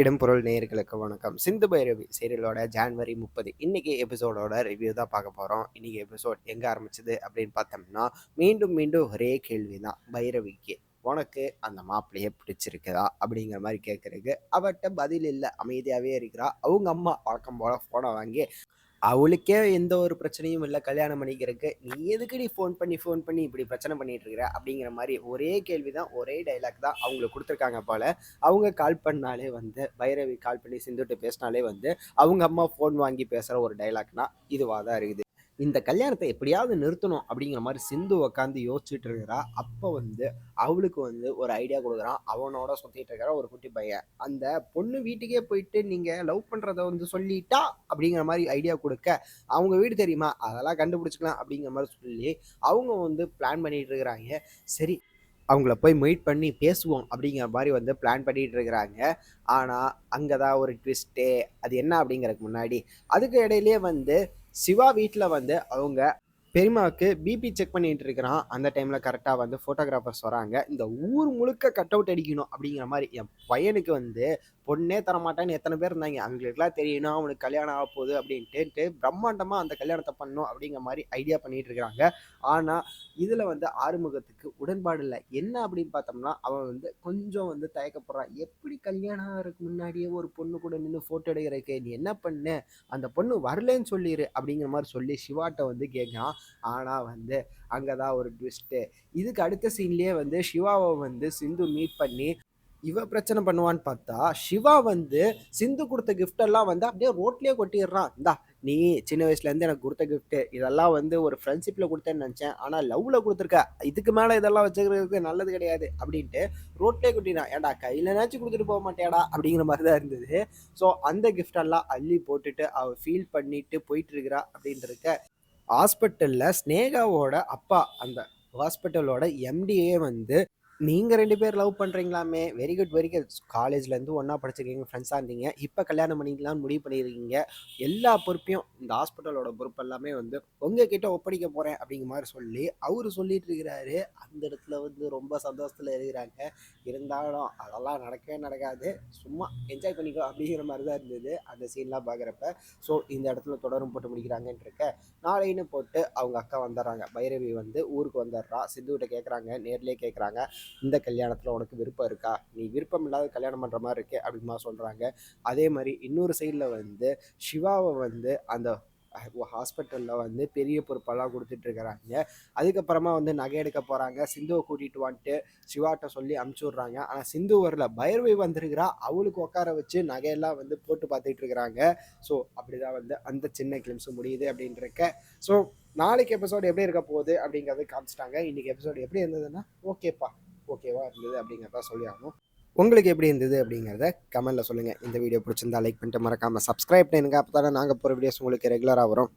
இடம்பொருள் நேயர்களுக்கு வணக்கம். சிந்து பைரவி சீரியலோட ஜான்வரி முப்பது. இன்னைக்கு எபிசோடோட ரிவ்யூ தான் பார்க்க போகிறோம் இன்னைக்கு எபிசோட் எங்கே ஆரம்பிச்சது அப்படின்னு பார்த்தோம்னா மீண்டும் மீண்டும் ஒரே கேள்வி தான் பைரவிக்கு உனக்கு அந்த மாப்பிள்ளையே பிடிச்சிருக்குதா? அப்படிங்கிற மாதிரி கேட்குறதுக்கு அவர்கிட்ட பதில் இல்லை. அமைதியாகவே இருக்கிறா. அவங்க அம்மா வழக்கம் போல் ஃபோனை வாங்கி அவளுக்கே எந்த ஒரு பிரச்சனையும் இல்லை. கல்யாணம் பண்ணிக்கிறதுக்கு நீ எதுக்கு நீ ஃபோன் பண்ணி ஃபோன் பண்ணி இப்படி பிரச்சனை பண்ணிட்டு இருக்கிற? அப்படிங்கிற மாதிரி ஒரே கேள்வி தான் ஒரே டைலாக் தான் அவங்களுக்கு கொடுத்துருக்காங்க போல. அவங்க கால் பண்ணாலே வந்து பைரவி கால் பண்ணி சிந்துட்டு பேசினாலே வந்து அவங்க அம்மா ஃபோன் வாங்கி பேசுகிற ஒரு டைலாக்னா இதுவாக தான் இருக்குது. இந்த கல்யாணத்தை எப்படியாவது நிறுத்தணும் அப்படிங்கிற மாதிரி சிந்து உட்காந்து யோசிச்சுட்டு இருக்கிறா அப்போ வந்து அவளுக்கு வந்து ஒரு ஐடியா கொடுக்குறான். அவனோட சுற்றிட்டு இருக்கிற ஒரு குட்டி பையன். அந்த பொண்ணு வீட்டுக்கே போயிட்டு நீங்கள் லவ் பண்ணுறத வந்து சொல்லிட்டா அப்படிங்கிற மாதிரி ஐடியா கொடுக்க அவங்க வீடு தெரியுமா? அதெல்லாம் கண்டுபிடிச்சிக்கலாம் அப்படிங்கிற மாதிரி சொல்லி அவங்க வந்து பிளான் பண்ணிட்டு இருக்கிறாங்க சரி அவங்கள போய் மீட் பண்ணி பேசுவோம் அப்படிங்கிற மாதிரி வந்து பிளான் பண்ணிகிட்டு இருக்கிறாங்க ஆனால் அங்கே தான் ஒரு ட்விஸ்ட்டு அது என்ன அப்படிங்கிறதுக்கு முன்னாடி அதுக்கு இடையிலேயே வந்து சிவா வீட்டில் வந்து அவங்க பெரியமாவுக்கு பிபி செக் பண்ணிட்டு இருக்கிறான். அந்த டைமில் கரெக்டாக வந்து ஃபோட்டோகிராஃபர்ஸ் வராங்க. இந்த ஊர் முழுக்க கட் அவுட் அடிக்கணும் அப்படிங்கிற மாதிரி என் பையனுக்கு வந்து பொண்ணே தரமாட்டேன்னு எத்தனை பேர் இருந்தாங்க. அவங்களுக்குலாம் தெரியணும் அவனுக்கு கல்யாணம் ஆக போகுது அப்படின்ட்டு பிரம்மாண்டமாக அந்த கல்யாணத்தை பண்ணணும் அப்படிங்கிற மாதிரி ஐடியா பண்ணிட்டு இருக்கிறாங்க ஆனால் இதில் வந்து ஆறுமுகத்துக்கு உடன்பாடு இல்லை. என்ன அப்படின்னு பார்த்தோம்னா அவன் வந்து கொஞ்சம் வந்து தயக்கப்படுறான் எப்படி கல்யாணம் ஆகிறதுக்கு முன்னாடியே ஒரு பொண்ணு கூட நின்று ஃபோட்டோ எடுக்கிறதுக்கு? நீ என்ன பண்ணு? அந்த பொண்ணு வரலன்னு சொல்லிடு அப்படிங்கிற மாதிரி சொல்லி சிவாட்ட வந்து கேட்கான் ஆனால் வந்து அங்கே தான் ஒரு ட்விஸ்ட்டு இதுக்கு அடுத்த சீன்லேயே வந்து சிவாவை வந்து சிந்து மீட் பண்ணி இவ பிரச்சனை பண்ணுவான்னு பார்த்தா சிவா வந்து சிந்து கொடுத்த கிஃப்ட் எல்லாம் வந்து அப்படியே ரோட்லயே கொட்டிடுறான். இந்தா நீ சின்ன வயசுல இருந்து எனக்கு கொடுத்த கிஃப்ட்டு இதெல்லாம் வந்து ஒரு ஃப்ரெண்ட்ஷிப்ல கொடுத்தேன்னு நினைச்சேன். ஆனா லவ்ல கொடுத்துருக்க. இதுக்கு மேல இதெல்லாம் வச்சுக்கிறதுக்கு நல்லது கிடையாது அப்படின்ட்டு ரோட்லயே கொட்டினான் ஏன்டா கையில நாச்சும் கொடுத்துட்டு போக மாட்டேடா அப்படிங்கிற மாதிரி தான் இருந்தது. ஸோ அந்த gift எல்லாம் அள்ளி போட்டுட்டு அவ ஃபீல் பண்ணிட்டு போயிட்டு இருக்கிறா அப்படின்ட்டு ஹாஸ்பிட்டலில் ஸ்னேகாவோட அப்பா அந்த ஹாஸ்பிட்டலோட எம்டிஏ வந்து நீங்கள் ரெண்டு பேர் லவ் பண்ணுறீங்களாமே வெரி குட் வெரி குட் காலேஜ்லேருந்து ஒன்றா படிச்சிருக்கீங்க ஃப்ரெண்ட்ஸாக இருந்தீங்க. இப்போ கல்யாணம் பண்ணிக்கலாம்னு முடிவு பண்ணியிருக்கீங்க எல்லா பொறுப்பையும் இந்த ஹாஸ்பிட்டலோட பொறுப்பு எல்லாமே வந்து உங்ககிட்ட ஒப்படைக்க போகிறேன் அப்படிங்கிற மாதிரி சொல்லி அவர் சொல்லிட்டு இருக்கிறாரு. அந்த இடத்துல வந்து ரொம்ப சந்தோஷத்தில் இருக்கிறாங்க. இருந்தாலும் அதெல்லாம் நடக்கவே நடக்காது. சும்மா என்ஜாய் பண்ணிக்கோ அப்படிங்கிற மாதிரி தான் இருந்தது. அந்த சீன்லாம் பார்க்குறப்ப ஸோ இந்த இடத்துல தொடரும் போட்டு முடிக்கிறாங்கன்னு இருக்க நாளைன்னு போட்டு அவங்க அக்கா வந்துடுறாங்க. பைரவி வந்து ஊருக்கு வந்துடுறா. சிந்துகிட்ட கேட்குறாங்க நேர்லேயே கேட்குறாங்க இந்த கல்யாணத்தில் உனக்கு விருப்பம் இருக்கா? நீ விருப்பம் இல்லாத கல்யாணம் பண்ணுற மாதிரி இருக்கே அப்படிமா சொல்கிறாங்க அதே மாதிரி இன்னொரு சைடில் வந்து சிவாவை வந்து அந்த ஹாஸ்பிட்டலில் வந்து பெரிய பொறுப்பெல்லாம் கொடுத்துட்ருக்குறாங்க அதுக்கப்புறமா வந்து நகை எடுக்க போகிறாங்க சிந்துவை கூட்டிகிட்டு வந்துட்டு சிவாட்ட சொல்லி அமுச்சு விட்றாங்க. ஆனால் சிந்து வரல. பைரவி வந்திருக்கிறா. அவளுக்கு உட்கார வச்சு நகையெல்லாம் வந்து போட்டு பார்த்துட்டு இருக்கிறாங்க. ஸோ அப்படிதான் வந்து அந்த சின்ன கிளிம்ஸும் முடியுது அப்படின்ட்டு ஸோ நாளைக்கு எபிசோடு எப்படி இருக்க போகுது அப்படிங்கிறத காமிச்சிட்டாங்க. இன்றைக்கி எபிசோடு எப்படி இருந்ததுன்னா ஓகேப்பா ஓகேவாக இருந்தது அப்படிங்கிறத சொல்லி ஆகணும் உங்களுக்கு எப்படி இருந்தது அப்படிங்கிறத கமெண்ட்டில் சொல்லுங்கள் இந்த வீடியோ பிடிச்சிருந்தா லைக் பண்ணிட்டு மறக்காமல் சப்ஸ்கிரைப் பண்ணுங்க அப்போ தானே நாங்கள் போகிற வீடியோஸ் உங்களுக்கு ரெகுலராக வரும்.